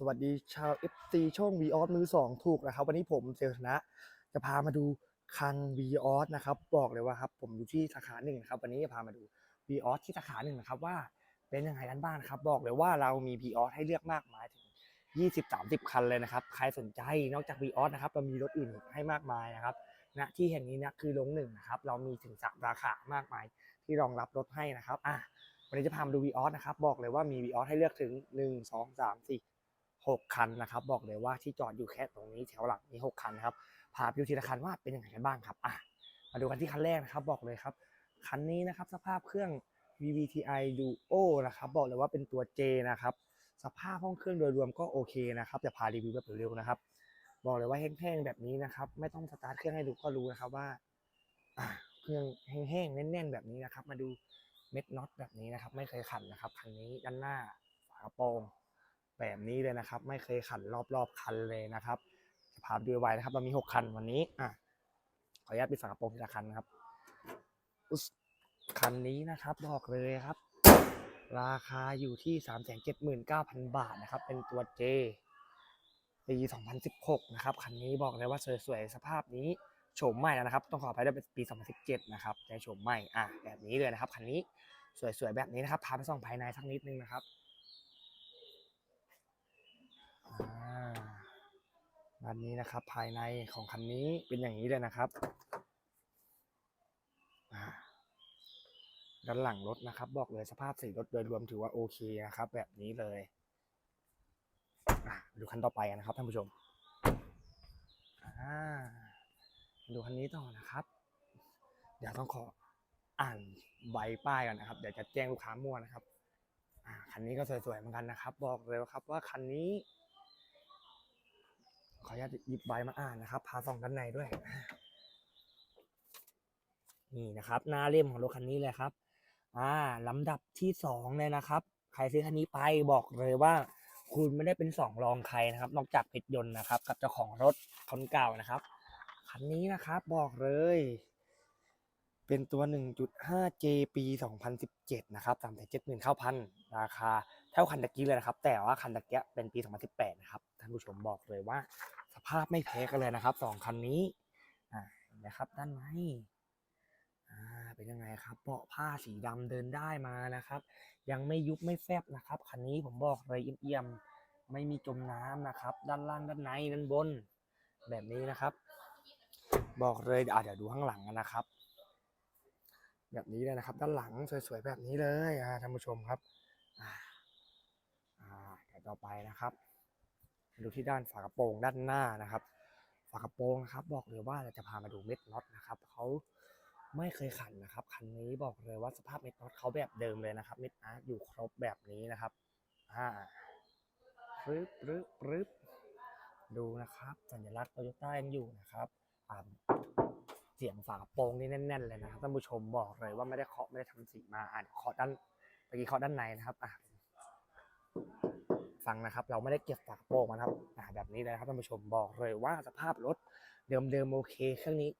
สวัสดีชาว FC ช่อง v ีออสมือสองถูกนะครับ วันนี้ผมเซลชนะ จะพามาดูคัน v ีออสนะครับ บอกเลยว่าครับ ผมอยู่ที่สาขาหนึ่งนะครับวันนี้จะพามาดู v ีออสที่สาขาหนึ่งนะครับว่าเป็นยังไงกันบ้างครับ บอกเลยว่าเรามี v ีออสให้เลือกมากมายถึง 20-30 คันเลยนะครับ ใครสนใจนอกจาก v ีออสนะครับเรามีรถอื่นให้มากมายนะครับณที่แห่งนี้นะคือลงหนึ่งนะครับเรามีถึงสามราคามากมายที่รองรับรถให้นะครับอะวันนี้จะพามาดู v ีออสนะครับ บอกเลยว่ามี v ีออสให้เลือกถึง 1 2 3 4 6 คันนะครับ บอกเลยว่าที่จอดอยู่แค่ตรงนี้แถวหลังมี6คันนะครับพาไปดูทีละคันว่าเป็นยังไงกันบ้างครับอะมาดูกันที่คันแรกนะครับบอกเลยครับ คันนี้นะครับสภาพเครื่อง VVTi Duo นะครับบอกเลยว่าเป็นตัว J นะครับสภาพห้องเครื่องโดยรวมก็โอเคนะครับจะพารีวิวแบบเร็วๆนะครับ บอกเลยว่าแห้งๆแบบนี้นะครับ ไม่ต้องสตาร์ทเครื่องให้ดูก็รู้นะครับว่าเครื่องแห้งๆแน่น ๆ แบบนี้นะครับ มาดูเม็ดน็อตแบบนี้นะครับ ไม่เคยขันนะครับคันนี้ด้านหน้าฝากระโปรง แบบนี้เลยนะครับ ไม่เคยขันรอบๆคันเลยนะครับจะพาไปดูไว้นะครับเรามี 6 คันวันนี้อะขออนุญาตปิดฝากระโปรงทีละคันครับคันนี้นะครับบอกเลยครับ ราคาอยู่ที่ 379,000 บาทนะครับ เป็นตัว J ปี 2016 นะครับ คันนี้บอกเลยว่าสวยๆ สภาพนี้โฉมใหม่แล้วนะครับ ต้องขออภัยด้วยเป็นปี 2017 นะครับในโฉมใหม่ อะ แบบนี้เลยนะครับ คันนี้สวยๆ แบบนี้นะครับ พาไปส่องภายในสักนิดนึงนะครับ อ่า ด้านนี้นะครับ ภายในของคันนี้เป็นอย่างนี้เลยนะครับด้านหลังรถนะครับ บอกเลยสภาพสีรถโดยรวมถือว่าโอเคนะครับ แบบนี้เลยดูคันต่อไปนะครับท่านผู้ชมดูคันนี้ต่อนะครับ เดี๋ยวต้องขออ่านใบป้ายก่อนนะครับ เดี๋ยวจะแจ้งลูกค้ามั่วนะครับคันนี้ก็สวยๆเหมือนกันนะครับ บอกเลยครับว่าคันนี้ ขออนุญาตหยิบใบมาอ่านนะครับ พาส่องด้านในด้วย นี่นะครับ หน้าเล่มของรถคันนี้เลยครับ อ่าลำดับที่สองเลยนะครับ ใครซื้อคันนี้ไปบอกเลยว่า คุณไม่ได้เป็นสองรองใครนะครับ นอกจากเพชรยนต์นะครับ กับเจ้าของรถคนเก่านะครับ คันนี้นะครับบอกเลย เป็นตัว 1.5J ปี 2017 นะครับ370,000เข้าพันราคาเท่าคันตะกี้เลยนะครับ แต่ว่าคันตะกี้เป็นปี 2018 นะครับ ผู้ชมบอกเลยว่า สภาพไม่แพ้กันเลยนะครับสองคันนี้นไหมครับด้านในเป็นยังไงครับเบาะผ้าสีดำเดินได้มานะครับ ยังไม่ยุบไม่แฟบนะครับ คันนี้ผมบอกเลยเอี่ยมๆไม่มีจมน้ำนะครับ ด้านล่างด้านในด้านบน แบบนี้นะครับ บอกเลยอะเดี๋ยวดูข้างหลังกันนะครับ แบบนี้เลยนะครับ ด้านหลังสวยๆแบบนี้เลยอ่าท่านผู้ชมครับอ่าอ่ต่อไปนะครับ ดูที่ด้านฝากระโปรงด้านหน้านะครับ ฝากระโปรงนะครับ บอกเลยว่าเราจะพามาดูเม็ดน็อตนะครับเขาไม่เคยขันนะครับคันนี้บอกเลยว่าสภาพเม็ดน็อตเขาแบบเดิมเลยนะครับ เม็ดอาร์ตอยู่ครบแบบนี้นะครับอ่าปรึ๊บปรึ๊บปรึ๊บดูนะครับ สัญลักษณ์โตโยต้ายังอยู่นะครับอ่าเสียงฝากระโปรงนี่แน่น ๆ เลยนะครับท่านผู้ชมบอกเลยว่าไม่ได้เคาะไม่ได้ทำสีมาอ่านเคาะด้านเมื่อกี้เคาะด้านในนะครับอะ ฟังนะครับ เราไม่ได้เก็บฝากโปรงมานะครับแบบนี้เลยนะครับท่านผู้ชมบอกเลยว่าสภาพรถเดิมๆโอเค เครื่องนี้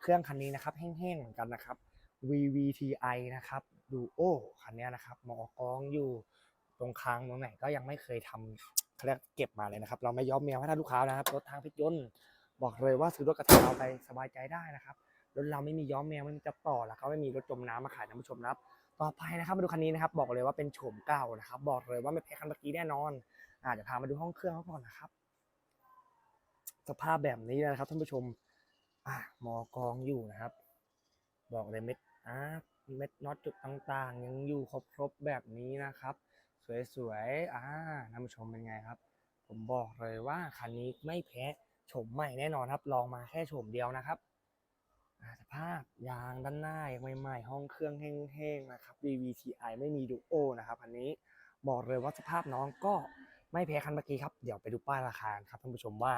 เครื่องคันนี้นะครับแห้งๆเหมือนกันนะครับ VVTi นะครับดูโอคันนี้นะครับมอกองอยู่ตรงคางตรงไหนก็ยังไม่เคยทำเขาเรียกเก็บมาเลยนะครับ เราไม่ย้อมแมวให้ท่านลูกค้านะครับรถทางพิจยนต์บอกเลยว่าซื้อรถกระทะเราไปสบายใจได้นะครับรถเราไม่มีย้อมแมวไม่มีจับต่อแล้วก็ไม่มีรถจมน้ำมาขายท่านผู้ชมนะครับ ต่อไปนะครับมาดูคันนี้นะครับ บอกเลยว่าเป็นโฉมเก่านะครับ บอกเลยว่าไม่แพ้คันเมื่อกี้แน่นอนอ่าเดี๋ยวพามาดูห้องเครื่องเขาก่อนนะครับ สภาพแบบนี้นะครับท่านผู้ชมอ่ามอกองอยู่นะครับ บอกเลยเม็ดอาร์เม็ดน็อตจุดต่างๆ ยังอยู่ครบๆแบบนี้นะครับ สวยๆอ่าท่านผู้ชมเป็นไงครับ ผมบอกเลยว่าคันนี้ไม่แพ้โฉมใหม่แน่นอนครับ ลองมาแค่โฉมเดียวนะครับ สภาพยางด้านหน้ายังใหม่ๆ ห้องเครื่องแห้งๆนะครับ VVTi ไม่มีดูโอนะครับ อันนี้บอกเลยว่าสภาพน้องก็ไม่แพ้คันเมื่อกี้ครับ เดี๋ยวไปดูป้ายราคาครับท่านผู้ชมว่า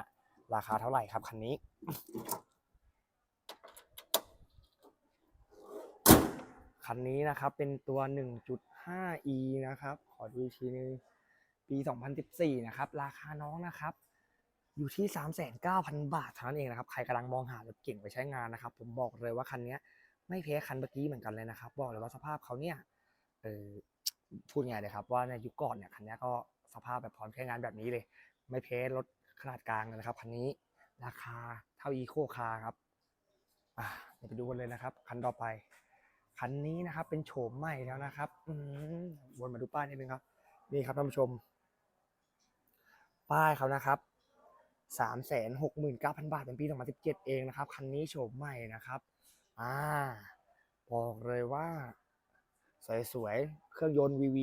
ราคาเท่าไหร่ครับคันนี้ คันนี้นะครับเป็นตัว 1.5e นะครับ ขอดูอีกทีนึงปี 2014 นะครับ ราคาน้องนะครับ อยู่ที่ 39,000 บาทเท่านั้นเองนะครับ ใครกำลังมองหารถเก่งไปใช้งานนะครับ ผมบอกเลยว่าคันนี้ไม่แพ้คันเมื่อกี้เหมือนกันเลยนะครับ บอกเลยว่าสภาพเขาเนี่ยเออพูดไงเลยครับว่าในยุคก่อนเนี่ยคันนี้ก็สภาพแบบพร้อมใช้งานแบบนี้เลย ไม่แพ้รถขนาดกลางเลยนะครับคันนี้ราคาเท่าอีโคคาร์ครับอะเดี๋ยวไปดูกันเลยนะครับ คันต่อไป คันนี้นะครับเป็นโฉมใหม่แล้วนะครับอืวนมาดูป้ายนิดนึงครับ นี่ครับท่านผู้ชม ป้ายเขานะครับ สามแสนหกหมื่นเก้าพันบาทเป็นปีสองพันสิบเจ็ดเองนะครับ คันนี้โฉมใหม่นะครับ อ่า บอกเลยว่า สวยๆ เครื่องยนต์ VV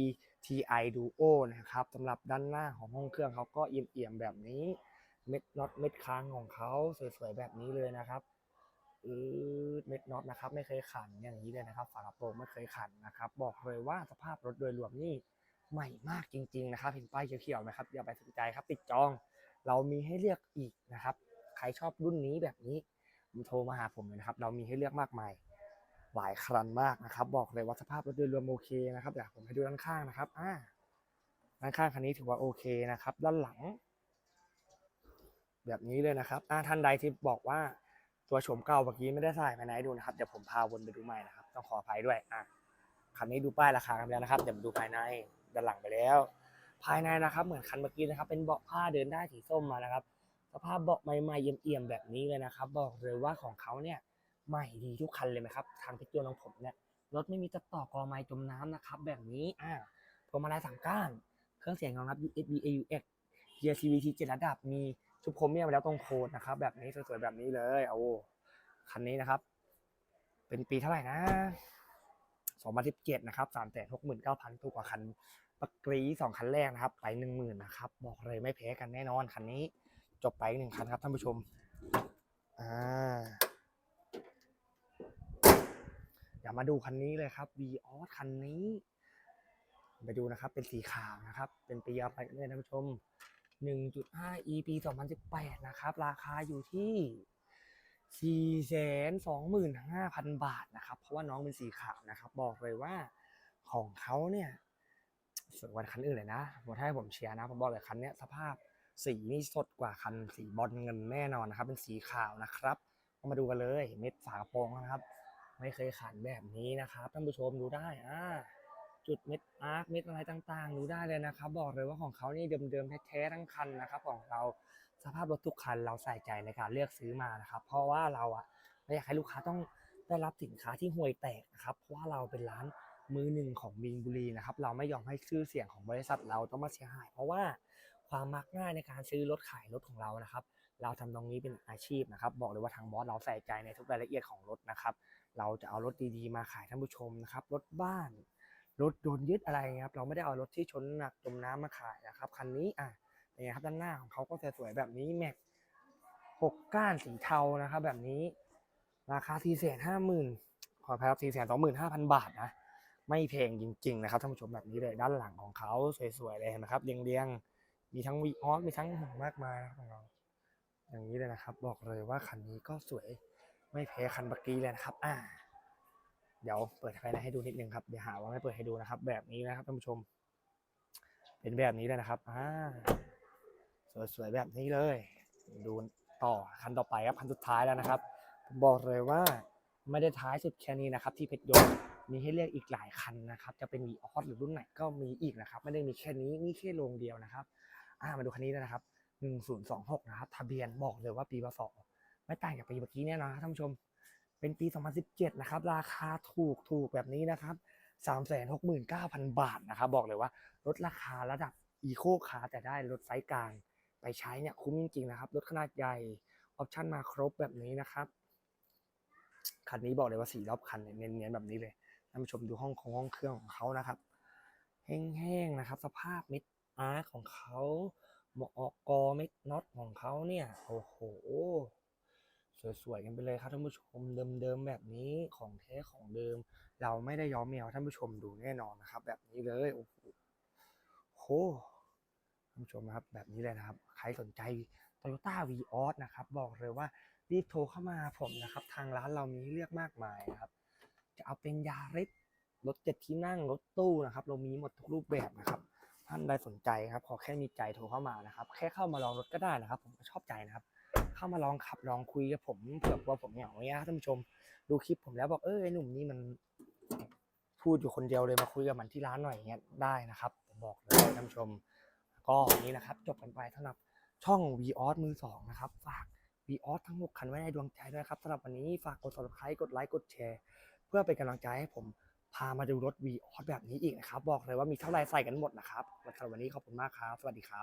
TI Duo นะครับสำหรับด้านหน้าของห้องเครื่องเขาก็เอี่ยมๆ แบบนี้ เม็ดน็อตเม็ดค้างของเขาสวยๆ แบบนี้เลยนะครับอือเม็ดน็อตนะครับ ไม่เคยขันอย่างนี้เลยนะครับ ฝากระโปรงไม่เคยขันนะครับ บอกเลยว่าสภาพรถโดยรวมนี่ใหม่มากจริง ๆ นะครับเห็นป้ายเขียวๆไหมครับอย่าไปสนใจครับติดจอง เรามีให้เลือกอีกนะครับ ใครชอบรุ่นนี้แบบนี้โทรมาหาผมเลยนะครับ เรามีให้เลือกมากมายหลายคันมากนะครับ บอกเลยว่าสภาพรถโดยรวมโอเคนะครับเดี๋ยวผมให้ดูด้านข้างนะครับอ่าด้านข้างคันนี้ถือว่าโอเคนะครับ ด้านหลัง แบบนี้เลยนะครับอ่าท่านใดที่บอกว่าตัวโฉมเก่าเมื่อกี้ไม่ได้ใส่ภายในดูนะครับเดี๋ยวผมพาวนไปดูใหม่นะครับต้องขออภัยด้วยอะคันนี้ดูป้ายราคากันไปแล้วนะครับเดี๋ยวมาดูภายในด้านหลังไปแล้ว ภายในนะครับเหมือนคันเมื่อกี้นะครับ เป็นเบาะผ้าเดินได้สีส้มมานะครับสภาพเบาะใหม่ๆเอี่ยมๆแบบนี้เลยนะครับ บอกเลยว่าของเขาเนี่ยใหม่ดีทุกคันเลยไหมครับ ทางพิจารณของผมเนี่ยรถไม่มีตัดต่อกอไม้จมน้ำนะครับ แบบนี้อ่าพวงมาลัยสามก้าน เครื่องเสียงรองรับ USB AUX เกียร์ CVT เจ็ดระดับมีชุบโครเมียมแล้วตรงโคนนะครับ แบบนี้สวยๆแบบนี้เลยเอาคันนี้นะครับ เป็นปีเท่าไหร่นะ2017นะครับ369,000ถูกกว่าคัน ปกรีสองคันแรกนะครับไป10,000นนะครับ บอกเลยไม่แพ้กันแน่นอนคันนี้ จบไปหนึ่งคันครับท่านผู้ชมอ่าเดี๋ยวมาดูคันนี้เลยครับ v ีออสคันนี้ไปดูนะครับเป็นสีขาวนะครับ เป็นปีอะไรกันเนี่ยท่านผู้ชม 1.5 e ปี2018 นะครับ ราคาอยู่ที่ 425,000 บาทนะครับ เพราะว่าน้องเป็นสีขาวนะครับ บอกเลยว่าของเขาเนี่ย สวยกว่าคันอื่นเลยนะผมถ้าให้ผมเชียร์นะ ผมบอกเลยคันนี้สภาพสีนี่สดกว่าคันสีบอลเงินแน่นอนนะครับ เป็นสีขาวนะครับก็มาดูกันเลยเม็ดฝากระโปรงนะครับ ไม่เคยขันแบบนี้นะครับท่านผู้ชมดูได้อ่าจุดเม็ดอาร์คเม็ดอะไรต่างๆ ดูได้เลยนะครับ บอกเลยว่าของเขานี่เดิมๆแท้ๆทั้งคันนะครับ ของเราสภาพรถทุกคันเราใส่ใจในการเลือกซื้อมานะครับ เพราะว่าเราอะไม่อยากให้ลูกค้าต้องได้รับสินค้าที่ห่วยแตกนะครับ เพราะว่าเราเป็นร้าน มือหนึ่งของบิงบุรีนะครับ เราไม่ยอมให้ชื่อเสียงของบริษัทเราต้องมาเสียหาย เพราะว่าความมักง่ายในการซื้อรถขายรถของเรานะครับ เราทำตรงนี้เป็นอาชีพนะครับ บอกเลยว่าทางบอสเราใส่ใจในทุกรายละเอียดของรถนะครับ เราจะเอารถดีๆมาขายท่านผู้ชมนะครับ รถบ้าน รถโดนยึดอะไรเงี้ยครับเราไม่ได้เอารถที่ชนหนักจมน้ำมาขายนะครับคันนี้อะเป็นไงครับด้านหน้าของเขาก็สวยๆแบบนี้แม็กหกก้านสีเทานะครับ แบบนี้ราคาสี่แสนห้าหมื่นขออภัยครับสี่แสนสองหมื่นห้าพันบาทนะ ไม่แพงจริง ๆ นะครับท่านผู้ชมแบบนี้เลยด้านหลังของเขาสวยๆเลยนะครับเรียงๆมีทั้งวีออสมีทั้งมากมายนะครับของเราอย่างนี้เลยนะครับ บอกเลยว่าคันนี้ก็สวยไม่แพ้คันเมื่อกี้เลยนะครับ อ่า เดี๋ยวเปิดไฟในให้ดูนิดนึงครับเดี๋ยวหาว่าไม่เปิดให้ดูนะครับ แบบนี้นะครับท่านผู้ชม เป็นแบบนี้เลยนะครับอ่าสวยๆแบบนี้เลย ดูต่อคันต่อไปครับคันสุดท้ายแล้วนะครับผมบอกเลยว่าไม่ได้ท้ายสุดแค่นี้นะครับ ที่เพชรยนต์ มีให้เลือกอีกหลายคันนะครับ จะเป็นวีออสหรือรุ่นไหนก็มีอีกนะครับ ไม่ได้มีแค่นี้นี่แค่โรงเดียวนะครับอ่ามาดูคันนี้นะครับ1026นะครับทะเบียนบอกเลยว่าปีพศไม่ต่างจากปีเมื่อกี้แน่นอนครับท่านผู้ชม เป็นปี 2017 นะครับ ราคาถูกถูกแบบนี้นะครับ369,000 บาทนะครับ บอกเลยว่าลดราคาระดับอีโคคาร์แต่ได้รถไซส์กลางไปใช้เนี่ยคุ้มจริงๆนะครับรถขนาดใหญ่ออปชั่นมาครบแบบนี้นะครับคันนี้บอกเลยว่าสีรอบคันเนี่ยเนียนๆแบบนี้เลย ท่านผู้ชมดูห้องของห้องเครื่องของเขานะครับ แห้งๆนะครับ สภาพเม็ดอาร์ของเขาหมออกกอเม็ดน็อตของเขาเนี่ยโอ้โหสวยๆกันไปเลยครับท่านผู้ชมเดิมๆแบบนี้ของแท้ของเดิม เราไม่ได้ย้อมแมวท่านผู้ชมดูแน่นอนนะครับ แบบนี้เลยโอ้โหโหท่านผู้ชมนะครับแบบนี้เลยนะครับ ใครสนใจ Toyota v ีออสนะครับ บอกเลยว่ารีบโทรเข้ามาหาผมนะครับ ทางร้านเรามีให้เลือกมากมายนะครับ จะเอาเป็นยาริสรถเจ็ดที่นั่งรถตู้นะครับ เรามีหมดทุกรูปแบบนะครับ ท่านใดสนใจครับ ขอแค่มีใจโทรเข้ามานะครับ แค่เข้ามาลองรถก็ได้นะครับ ผมก็ชอบใจนะครับ เข้ามาลองขับลองคุยกับผมเผื่อว่าผมเหงาเนี่ยท่านผู้ชม ดูคลิปผมแล้วบอกเออไอ้หนุ่มนี่มันพูดอยู่คนเดียวเลยมาคุยกับมันที่ร้านหน่อยอย่างเงี้ยได้นะครับ ผมบอกเลยท่านผู้ชม ก็นี่นะครับ จบกันไปสำหรับช่อง v ีออสมือสองนะครับฝาก v ีออสทั้ง6คันไว้ในดวงใจด้วยครับสำหรับวันนี้ฝากกด subscribe กดไลค์กดแชร์ พื่อเป็นกำลังใจให้ผมพามาดูรถ v ีออสแบบนี้อีกนะครับ บอกเลยว่ามีเท่าไรใส่กันหมดนะครับสำหรับวันนี้ขอบคุณมากครับ สวัสดีครับ